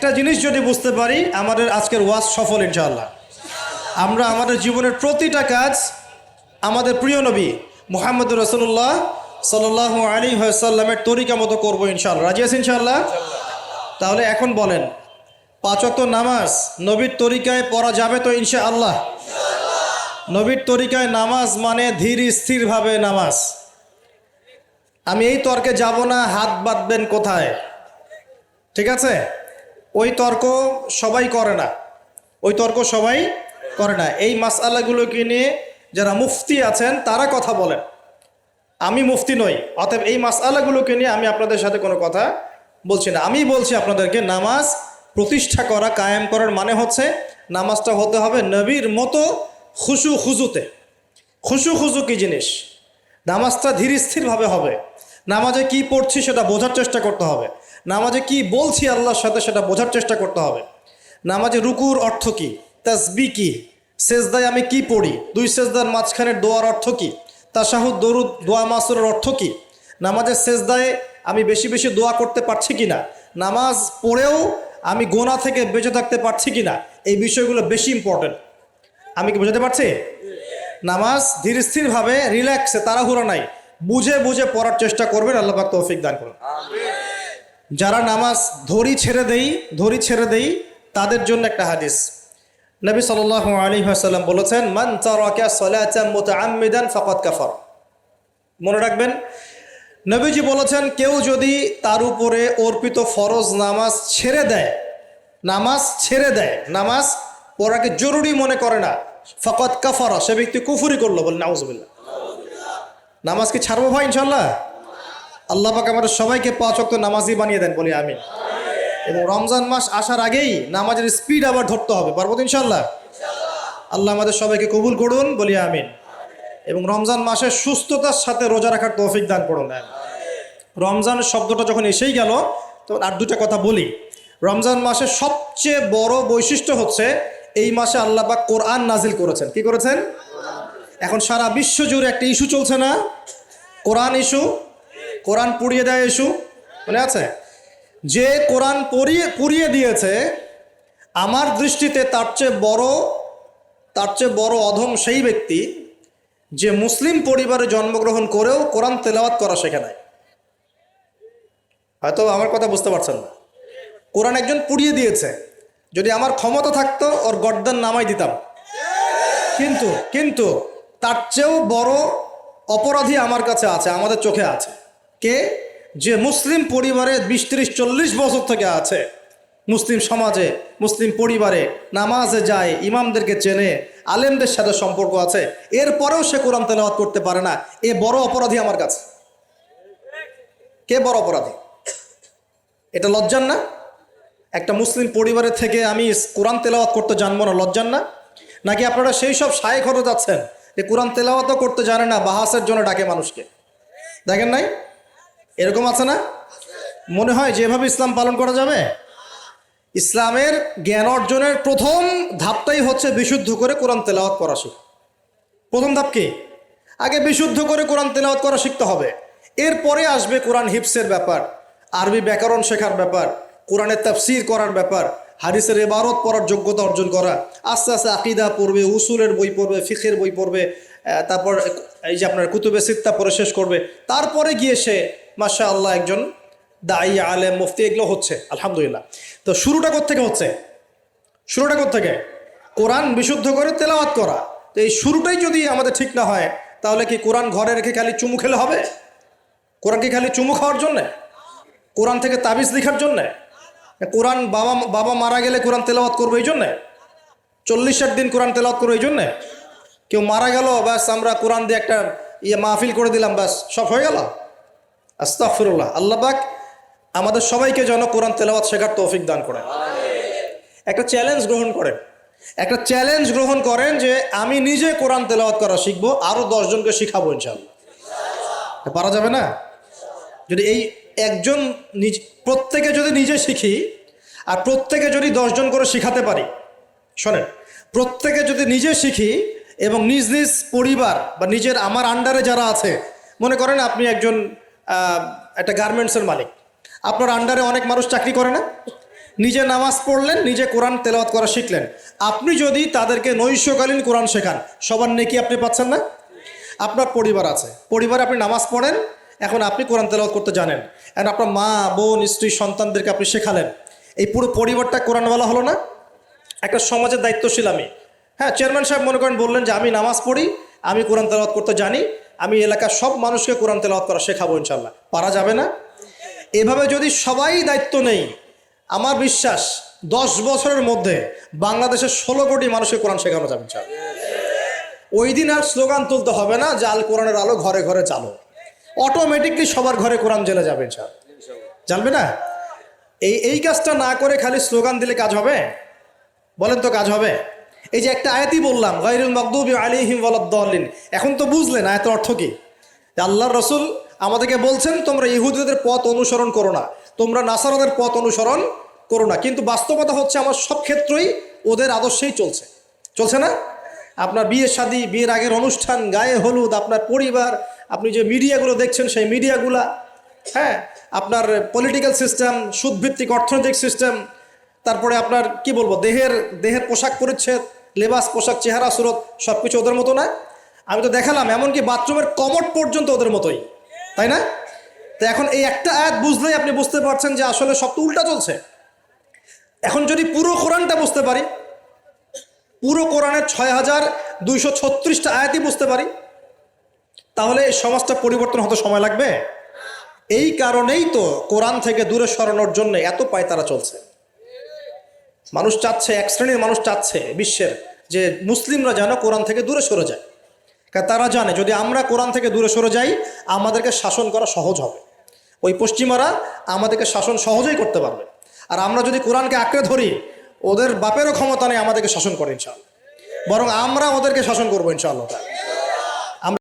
একটা জিনিস যদি বুঝতে পারি, আমাদের আজকের ওয়াজ সফল ইনশাআল্লাহ। আমরা আমাদের জীবনের প্রতিটা কাজ আমাদের প্রিয় নবী মোহাম্মদ রসুল্লাহ সাল্লাহ আলী সাল্লামের তরিকা মতো করব ইনশাআল্লাহ। রাজি আছেন ইনশাআল্লাহ? তাহলে এখন বলেন পাঁচক নামাজ নবীর তরিকায় পড়া যাবে তো ইনশা আল্লাহ নবীর তরিকায় নামাজ মানে ধীর স্থিরভাবে নামাজ। আমি এই তর্কে যাব না, হাত বাঁধবেন কোথায়? ঠিক আছে? ওই তর্ক সবাই করে না। ওই তর্ক সবাই করে না। এই মাসালাগুলোকে নিয়ে যারা মুফতি আছেন, তারা কথা বলেন। আমি মুফতি নই, অতএব এই মাসালাগুলোকে নিয়ে আমি আপনাদের সাথে কোনো কথা বলছি না। আমি বলছি আপনাদেরকে, নামাজ প্রতিষ্ঠা করা, কায়েম করার মানে হচ্ছে নামাজটা হতে হবে নবীর মতো খুশু খুজুতে। খুশু খুজু কি জিনিস? নামাজটা ধীর স্থিরভাবে হবে। নামাজে কি পড়ছি সেটা বোঝার চেষ্টা করতে হবে। নামাজে কি বলছি আল্লাহর সাথে সেটা বোঝার চেষ্টা করতে হবে। নামাজে রুকুর অর্থ কি? তাসবি কি? সেজদায় আমি কি পড়ি? দুই সেজদার মাঝখানের দোয়ার অর্থ কি? তাসাহুদ, দরুদ, দোয়া মাসুরের অর্থ কি? নামাজের সেজদায় আমি বেশি বেশি দোয়া করতে পারছি কি না নামাজ পড়েও আমি গোনা থেকে বেঁচে থাকতে পারছি কি না এই বিষয়গুলো বেশি ইম্পর্টেন্ট আমি কি বোঝাতে পারছি? নামাজ ধীর স্থিরভাবে রিল্যাক্সে তাড়াহুড়ো নাই। বুঝে বুঝে পড়ার চেষ্টা করবেন। আল্লাহ পাক তৌফিক দান করুন। যারা নামাজ ধরি ছেড়ে দেই, ধরি ছেড়ে দেই, তাদের জন্য একটা হাদিস। নবী সাল আলী সাল্লাম বলেছেন, মান তারাকা সালাতান মুতাআম্মিদান ফাকাদ কাফার। মনে রাখবেন, নবীজি বলেছেন, কেউ যদি তার উপরে অর্পিত ফরজ নামাজ ছেড়ে দেয়, নামাজ ছেড়ে দেয়, নামাজ পড়াকে জরুরি মনে করে না ফকত কাফারা, সে ব্যক্তি কুফুরি করল বলে নাউজবিল্লা নামাজ কি ছাড়বো ভাই ইনশাল্লাহ আল্লাহ পাক আমাদের সবাইকে পাঁচ অক্ত নামাজই বানিয়ে দেন, বলি আমি এবং রমজান মাস আসার আগেই নামাজের স্পিড আবার ধরতে হবে, পারব তো ইনশাল্লাহ আল্লাহ আমাদের সবাইকে কবুল করুন, বলি আমিন। এবং রমজান মাসে সুস্থতার সাথে রোজা রাখার তৌফিক দান করুন রমজান শব্দটা যখন এসেই গেল, তখন আর দুটা কথা বলি। রমজান মাসের সবচেয়ে বড় বৈশিষ্ট্য হচ্ছে, এই মাসে আল্লাহ পাক কোরআন নাজিল করেছেন। কি করেছেন? এখন সারা বিশ্ব জুড়ে একটা ইস্যু চলছে না? কোরআন ইস্যু কোরআন পুড়িয়ে দেয় ইস্যু মনে আছে? যে কোরআন পড়িয়ে পুড়িয়ে দিয়েছে, আমার দৃষ্টিতে তার চেয়ে বড়, তার চেয়ে বড় অধম সেই ব্যক্তি যে মুসলিম পরিবারে জন্মগ্রহণ করেও কোরআন তেলাওয়াত করা শেখে নাই। হয়তো আমার কথা বুঝতে পারছেন না। কোরআন একজন পুড়িয়ে দিয়েছে। যদি আমার ক্ষমতা থাকতো, ওর গর্দান নামাই দিতাম। কিন্তু কিন্তু তার চেয়েও বড় অপরাধী আমার কাছে আছে, আমাদের চোখে আছে। কে? যে মুসলিম পরিবারে বিশ, ত্রিশ, চল্লিশ বছর থেকে আছে। মুসলিম সমাজে, মুসলিম পরিবারে নামাজে যায়, ইমামদেরকে চেনে, আলেমদের সাথে সম্পর্ক আছে। এরপরেও সে কোরআন তেলাওয়াত করতে পারে না। এ বড় অপরাধী আমার কাছে। কে বড় অপরাধী? এটা লজ্জান না? একটা মুসলিম পরিবারের থেকে আমি কোরআন তেলাওয়াত করতে জানব না লজ্জান না? নাকি আপনারা সেই সব সায় খরচ যাচ্ছেন যে কোরআন তেলাওয়াতও করতে জানে না, বাহাসের জন্য ডাকে মানুষকে? দেখেন নাই? এরকম আছে না? মনে হয় যেভাবে ইসলাম পালন করা যাবে? ইসলামের জ্ঞান অর্জনের প্রথম ধাপটাই হচ্ছে বিশুদ্ধ করে কোরআন তেলাওয়াত করা শিখ। প্রথম ধাপ কি? আগে বিশুদ্ধ করে কোরআন তেলাওয়াত করা শিখতে হবে। এরপরে আসবে কোরআন হিপসের ব্যাপার, আরবি ব্যাকরণ শেখার ব্যাপার, কোরআনের তাফসির করার ব্যাপার, হাদিসের এবারত পড়ার যোগ্যতা অর্জন করা, আস্তে আস্তে আকিদা পড়বে, উসুলের বই পড়বে, ফিখের বই পড়বে তারপর এই যে আপনার কুতুবে সিত্তা পড়ে শেষ করবে। তারপরে গিয়ে সে মাসা আল্লাহ একজন দায়ী আলেম, মুফতি, এগুলো হচ্ছে, আলহামদুলিল্লাহ। তো শুরুটা থেকে হচ্ছে? শুরুটা থেকে কোরআন বিশুদ্ধ করে তেলাওয়াত করা। তো এই শুরুটাই যদি আমাদের ঠিক না হয়, তাহলে কি কোরআন ঘরে রেখে খালি চুমু খেলে হবে? কোরআন কি খালি চুমু খাওয়ার জন্যে? কোরআন থেকে তাবিজ লেখার জন্যে? কোরআন বাবা বাবা মারা গেলে কোরআন তেলাওয়াত করব এই জন্যে? চল্লিশ ষাট দিন কোরআন তেলাওয়াত করব এই জন্যে? কেউ মারা গেল, ব্যাস আমরা কোরআন দিয়ে একটা ইয়ে মাহফিল করে দিলাম, ব্যাস, সব হয়ে গেল? আস্তাফিরুল্লাহ আল্লাহ পাক আমাদের সবাইকে যেন কোরআন তেলাওয়াত শেখার তৌফিক দান করেন। একটা চ্যালেঞ্জ গ্রহণ করেন। একটা চ্যালেঞ্জ গ্রহণ করেন যে আমি নিজে কোরআন তেলাওয়াত করা শিখব আরও দশজনকে শিখাবো ইনশাল্লাহ পারা যাবে না? যদি এই একজন নিজ, প্রত্যেকে যদি নিজে শিখি, আর প্রত্যেকে যদি দশজন করে শিখাতে পারি, শোনেন, প্রত্যেকে যদি নিজে শিখি এবং নিজ নিজ পরিবার বা নিজের আমার আন্ডারে যারা আছে, মনে করেন আপনি একজন একটা গার্মেন্টসের মালিক। আপনার আন্ডারে অনেক মানুষ চাকরি করে না। নিজে নামাজ পড়লেন, নিজে কোরআন তেলাওয়াত করা শিখলেন। আপনি যদি তাদেরকে নৈশকালীন কোরআন শেখান, সবার নেকি আপনি পাচ্ছেন না? আপনার পরিবার আছে। পরিবারে আপনি নামাজ পড়েন, এখন আপনি কোরআন তেলাওয়াত করতে জানেন। এখন আপনার মা, বোন, স্ত্রী, সন্তানদেরকে আপনি শেখালেন। এই পুরো পরিবারটা কোরআনওয়ালা হলো না? একটা সমাজের দায়িত্বশীল আমি। হ্যাঁ চেয়ারম্যান সাহেব মনে করেন বললেন যে, আমি নামাজ পড়ি, আমি কোরআন তেলাওয়াত করতে জানি। আমি এলাকার সব মানুষকে কোরআন তেলাওয়াত করা শেখাবো ইনশাল্লাহ পারা যাবে না? এভাবে যদি সবাই দায়িত্ব নেই, আমার বিশ্বাস দশ বছরের মধ্যে বাংলাদেশের ষোলো কোটি মানুষকে কোরআন শেখানো যাবে ওই দিন আর স্লোগান তুলতে হবে না আল কোরআনের আলো ঘরে ঘরে চালো। অটোমেটিকলি সবার ঘরে কোরআন জেলে যাবে ইনশাল্লাহ জানবে না? এই এই কাজটা না করে খালি স্লোগান দিলে কাজ হবে? বলেন তো কাজ হবে? এই যে একটা আয়াতই বললাম গাইরুল মকদুবি আলিহিম ওয়ালাদ্দাল্লিন। এখন তো বুঝলেন আয়াতের অর্থ কি? যে আল্লাহর রসুল আমাদেরকে বলছেন, তোমরা ইহুদিদের পথ অনুসরণ করো না। তোমরা নাসারাদের পথ অনুসরণ করো না। কিন্তু বাস্তবতা হচ্ছে আমার সব ক্ষেত্রেই ওদের আদর্শেই চলছে। চলছে না? আপনার বিয়ে শাদী, বিয়ের আগের অনুষ্ঠান, গায়ে হলুদ, আপনার পরিবার, আপনি যে মিডিয়াগুলো দেখছেন, সেই মিডিয়াগুলা হ্যাঁ আপনার পলিটিক্যাল সিস্টেম সুদভিত্তিক অর্থনৈতিক সিস্টেম তারপরে আপনার, কি বলব, দেহের দেহের পোশাক পরিচ্ছেদ লেবাস, পোশাক, চেহারা, সুরত সব কিছু ওদের মতো না? আমি তো দেখালাম, এমনকি বাথরুমের কমট পর্যন্ত ওদের মতোই। তাই না? তো এখন এই একটা আয়াত বুঝলেই আপনি বুঝতে পারছেন যে আসলে সব তো উল্টা চলছে। এখন যদি পুরো কোরআনটা বুঝতে পারি, পুরো কোরআনের ছয় হাজার দুইশো ছত্রিশটা আয়াতই বুঝতে পারি, তাহলে সমাজটা পরিবর্তন হতে সময় লাগবে? এই কারণেই তো কোরআন থেকে দূরে সরানোর জন্য এত পায়তারা চলছে। মানুষ চাচ্ছে, এক শ্রেণির মানুষ চাচ্ছে বিশ্বের। যে মুসলিমরা যেন কোরআন থেকে দূরে সরে যায়। কারণ তারা জানে, যদি আমরা কোরআন থেকে দূরে সরে যাই, আমাদেরকে শাসন করা সহজ হবে। ওই পশ্চিমারা আমাদেরকে শাসন সহজেই করতে পারবে। আর আমরা যদি কোরআনকে আঁকড়ে ধরি, ওদের বাপেরও ক্ষমতা নেই আমাদেরকে শাসন করে ইনশাল্লাহ বরং আমরা ওদেরকে শাসন করব ইনশাআল্লাহ।